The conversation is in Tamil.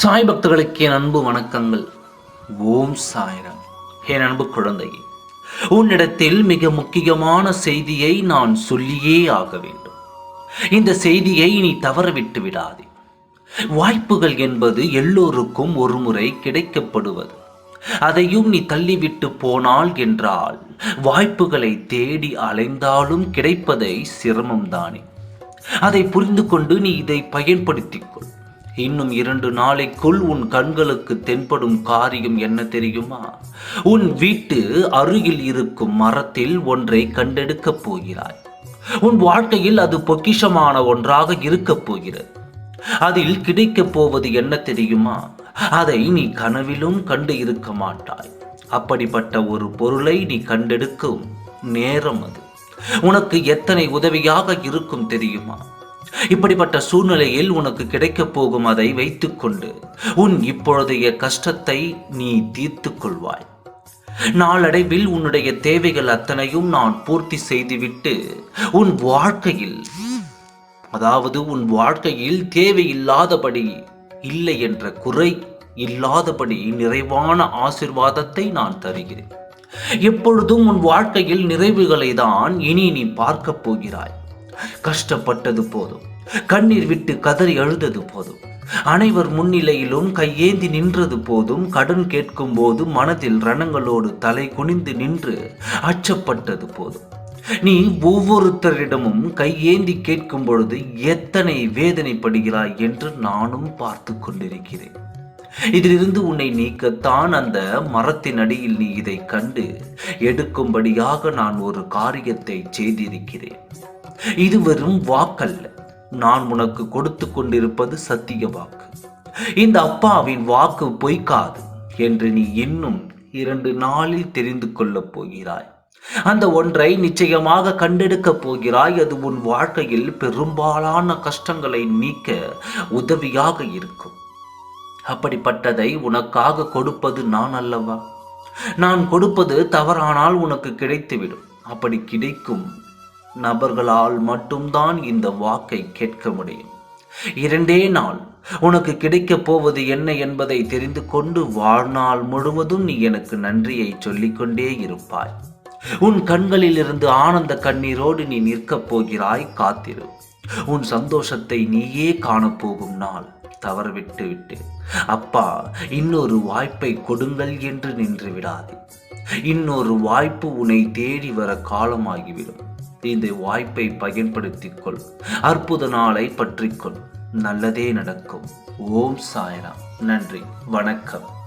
சாய் பக்தர்களுக்கு என் அன்பு வணக்கங்கள். ஓம் சாய்ராம். என் அன்பு குழந்தையே உன்னிடத்தில் மிக முக்கியமான செய்தியை நான் சொல்லியே ஆக வேண்டும். இந்த செய்தியை நீ தவறவிட்டு விடாதே. வாய்ப்புகள் என்பது எல்லோருக்கும் ஒரு முறை கிடைக்கப்படுவது. அதையும் நீ தள்ளிவிட்டு போனால் என்றால் வாய்ப்புகளை தேடி அலைந்தாலும் கிடைப்பதை சிரமம்தானே. அதை புரிந்து கொண்டு நீ இதை பயன்படுத்திக் கொள் இன்னும் இரண்டு நாளைக்குள் உன் கண்களுக்கு தென்படும் காரியம் என்ன தெரியுமா? உன் வீட்டு அருகில் இருக்கும் மரத்தில் ஒன்றை கண்டெடுக்கப் போகிறாய். உன் வாழ்க்கையில் அது பொக்கிஷமான ஒன்றாக இருக்கப் போகிறது. அதில் கிடைக்கப் போவது என்ன தெரியுமா? அதை நீ கனவிலும் கண்டு இருக்க மாட்டாய். அப்படிப்பட்ட ஒரு பொருளை நீ கண்டெடுக்கும் நேரம் அது. உனக்கு எத்தனை உதவியாக இருக்கும் தெரியுமா? இப்படிப்பட்ட சூழ்நிலையில் உனக்கு கிடைக்கப் போகும் அதை வைத்துக்கொண்டு உன் இப்பொழுதைய கஷ்டத்தை நீ தீர்த்து கொள்வாய் நாளடைவில் உன்னுடைய தேவைகள் அத்தனையும் நான் பூர்த்தி செய்துவிட்டு உன் வாழ்க்கையில் அதாவது உன் வாழ்க்கையில் தேவையில்லாதபடி இல்லை என்ற குறை இல்லாதபடி நிறைவான ஆசிர்வாதத்தை நான் தருகிறேன். எப்பொழுதும் உன் வாழ்க்கையில் நிறைவுகளை தான் இனி நீ பார்க்கப் போகிறாய். கஷ்டப்பட்டது போதும். கண்ணீர் விட்டு கதறி அழுதது போதும். அனைவர் முன்னிலையிலும் கையேந்தி நின்றது போதும். கடன் கேட்கும் போது மனதில் ரணங்களோடு தலை குனிந்து நின்று அச்சப்பட்டது போதும். நீ ஒவ்வொருத்தரிடமும் கையேந்தி கேட்கும் பொழுது எத்தனை வேதனைப்படுகிறாய் என்று நானும் பார்த்து கொண்டிருக்கிறேன். இதிலிருந்து உன்னை நீக்கத்தான் அந்த மரத்தின் அடியில் நீ இதை கண்டு எடுக்கும்படியாக நான் ஒரு காரியத்தை செய்திருக்கிறேன். இது வெறும் வாக்கல்ல. நான் உனக்கு கொடுத்து கொண்டிருப்பது சத்திய வாக்கு. இந்த அப்பாவின் வாக்கு பொய்க்காது என்று நீ இன்னும் இரண்டு நாளில் தெரிந்து கொள்ளப் போகிறாய். அந்த ஒன்றை நிச்சயமாக கண்டெடுக்கப் போகிறாய். அது உன் வாழ்க்கையில் பெரும்பாலான கஷ்டங்களை நீக்க உதவியாக இருக்கும். அப்படிப்பட்டதை உனக்காக கொடுப்பது நான் அல்லவா? நான் கொடுப்பது தவறானால் உனக்கு கிடைத்துவிடும். அப்படி கிடைக்கும் நபர்களால் மட்டும்தான் இந்த வாக்கை கேட்க முடியும். இரண்டே நாள் உனக்கு கிடைக்கப் போவது என்ன என்பதை தெரிந்து கொண்டு வாழ்நாள் முழுவதும் நீ எனக்கு நன்றியை சொல்லிக்கொண்டே இருப்பாய். உன் கண்களிலிருந்து ஆனந்த கண்ணீரோடு நீ நிற்கப் போகிறாய் காத்திரு. உன் சந்தோஷத்தை நீயே காணப்போகும் நாள் தவறவிட்டு விட்டு. அப்பா இன்னொரு வாய்ப்பை கொடுங்கள் என்று நின்று விடாது. இன்னொரு வாய்ப்பு உன்னை தேடி வர காலமாகிவிடும். இந்த வாய்ப்பை பயன்படுத்திக் கொள் அற்புத நாளை பற்றிக்கொள். நல்லதே நடக்கும். ஓம் சாய்ராம். நன்றி. வணக்கம்.